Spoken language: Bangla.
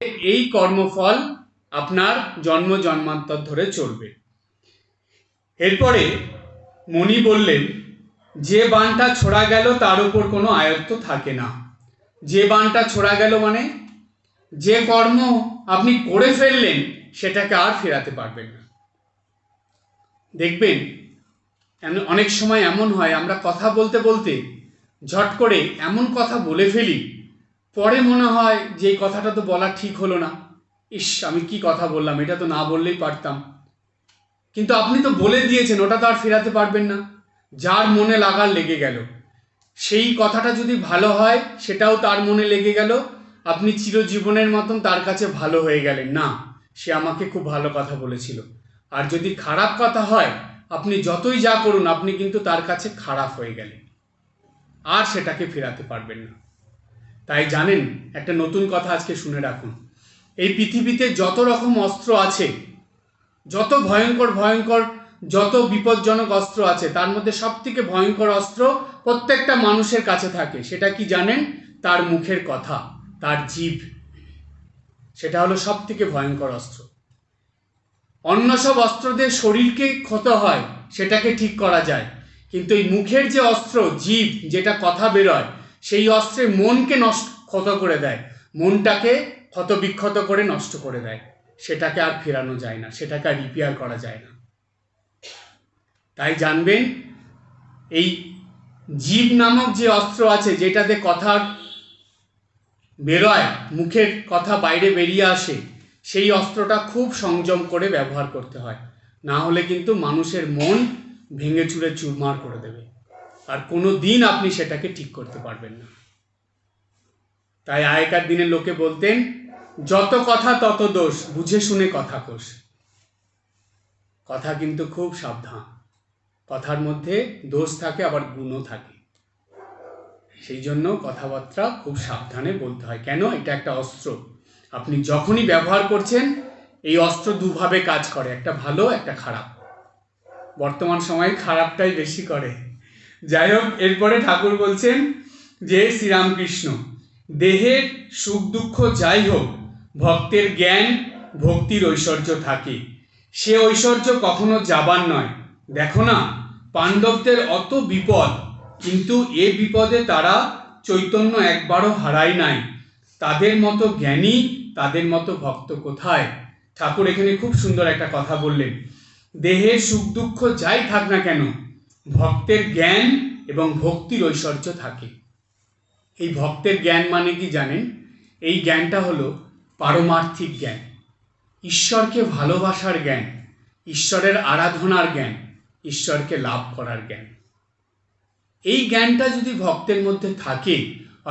এই কর্মফল আপনার জন্ম জন্মান্তর ধরে চলবে। এরপরে মণি বললেন, যে বানটা ছোড়া গেল তার উপর কোনো আয়ত্ত থাকে না। যে বানটা ছোড়া গেল মানে যে কর্ম আপনি করে ফেললেন সেটাকে আর ফেরাতে পারবেন না। দেখবেন অনেক সময় এমন হয়, আমরা কথা বলতে বলতে ঝট করে এমন কথা বলে ফেলি পরে মনে হয় যে এই কথাটা তো বলা ঠিক হলো না। ইস, আমি কি কথা বললাম? এটা তো না বললেই পারতাম। কিন্তু আপনি তো বলে দিয়েছেন, ওটা তো আর ফেরাতে পারবেন না। যার মনে লাগার লেগে গেল। সেই কথাটা যদি ভালো হয়, সেটাও তার মনে লেগে গেল। আপনি চিরজীবনের মতন তার কাছে ভালো হয়ে গেলেন। না, সে আমাকে খুব ভালো কথা বলেছিল। আর যদি খারাপ কথা হয়, আপনি যতই যা করুন, আপনি কিন্তু তার কাছে খারাপ হয়ে গেলেন। আর সেটাকে ফেরাতে পারবেন না। তাই জানেন, একটা নতুন কথা আজকে শুনে রাখুন। এই পৃথিবীতে যত রকম অস্ত্র আছে, যত ভয়ঙ্কর ভয়ঙ্কর, যত বিপজ্জনক অস্ত্র আছে, তার মধ্যে সব থেকে ভয়ঙ্কর অস্ত্র প্রত্যেকটা মানুষের কাছে থাকে। সেটা কি জানেন? তার মুখের কথা, তার জীব। সেটা হলো সব থেকে ভয়ঙ্কর অস্ত্র। অন্য সব অস্ত্র দিয়ে শরীরকে ক্ষত হয়, সেটাকে ঠিক করা যায়। কিন্তু এই মুখের যে অস্ত্র, জীব, যেটা কথা বেরোয় সেই অস্ত্রে মনকে নষ্ট, ক্ষত করে দেয়। মনটাকে ক্ষত বিক্ষত করে নষ্ট করে দেয়। সেটাকে আর ফেরানো যায় না, সেটাকে আর রিপেয়ার করা যায় না। তাই জানবেন, এই জীব নামক যে অস্ত্র আছে, যেটাতে কথার বেরোয়, মুখের কথা বাইরে বেরিয়ে আসে, সেই অস্ত্রটা খুব সংযম করে ব্যবহার করতে হয়। না হলে কিন্তু মানুষের মন ভেঙে চুরে চুরমার করে দেবে। আর কোনো দিন আপনি সেটাকে ঠিক করতে পারবেন না। তাই আগেকার দিনের লোকে বলতেন, যত কথা তত দোষ, বুঝে শুনে কথা কোষ। কথা কিন্তু খুব সাবধান। কথার মধ্যে দোষ থাকে, আবার গুণও থাকে। সেই জন্য কথাবার্তা খুব সাবধানে বলতে হয়। কেন? এটা একটা অস্ত্র। আপনি যখনই ব্যবহার করছেন, এই অস্ত্র দুভাবে কাজ করে, একটা ভালো, একটা খারাপ। বর্তমান সময়ে খারাপটাই বেশি করে। যাই হোক এরপরে ঠাকুর বলছেন যে, শ্রীরামকৃষ্ণ দেহের সুখ দুঃখ যাই হোক ভক্তের জ্ঞান, ভক্তির ঐশ্বর্য থাকে। সে ঐশ্বর্য কখনো যাবার নয়। দেখো না, পাণ্ডবদের অত বিপদ, কিন্তু এ বিপদে তারা চৈতন্য একবারও হারায় নাই। তাদের মতো জ্ঞানী, তাদের মতো ভক্ত কোথায়? ঠাকুর এখানে খুব সুন্দর একটা কথা বললেন। দেহের সুখ দুঃখ যাই থাক না কেন ভক্তের জ্ঞান এবং ভক্তির ঐশ্বর্য থাকে। এই ভক্তের জ্ঞান মানে কি জানেন? এই জ্ঞানটা হলো পারমার্থিক জ্ঞান। ঈশ্বরকে ভালোবাসার জ্ঞান, ঈশ্বরের আরাধনার জ্ঞান, ঈশ্বরকে লাভ করার জ্ঞান। এই জ্ঞানটা যদি ভক্তের মধ্যে থাকে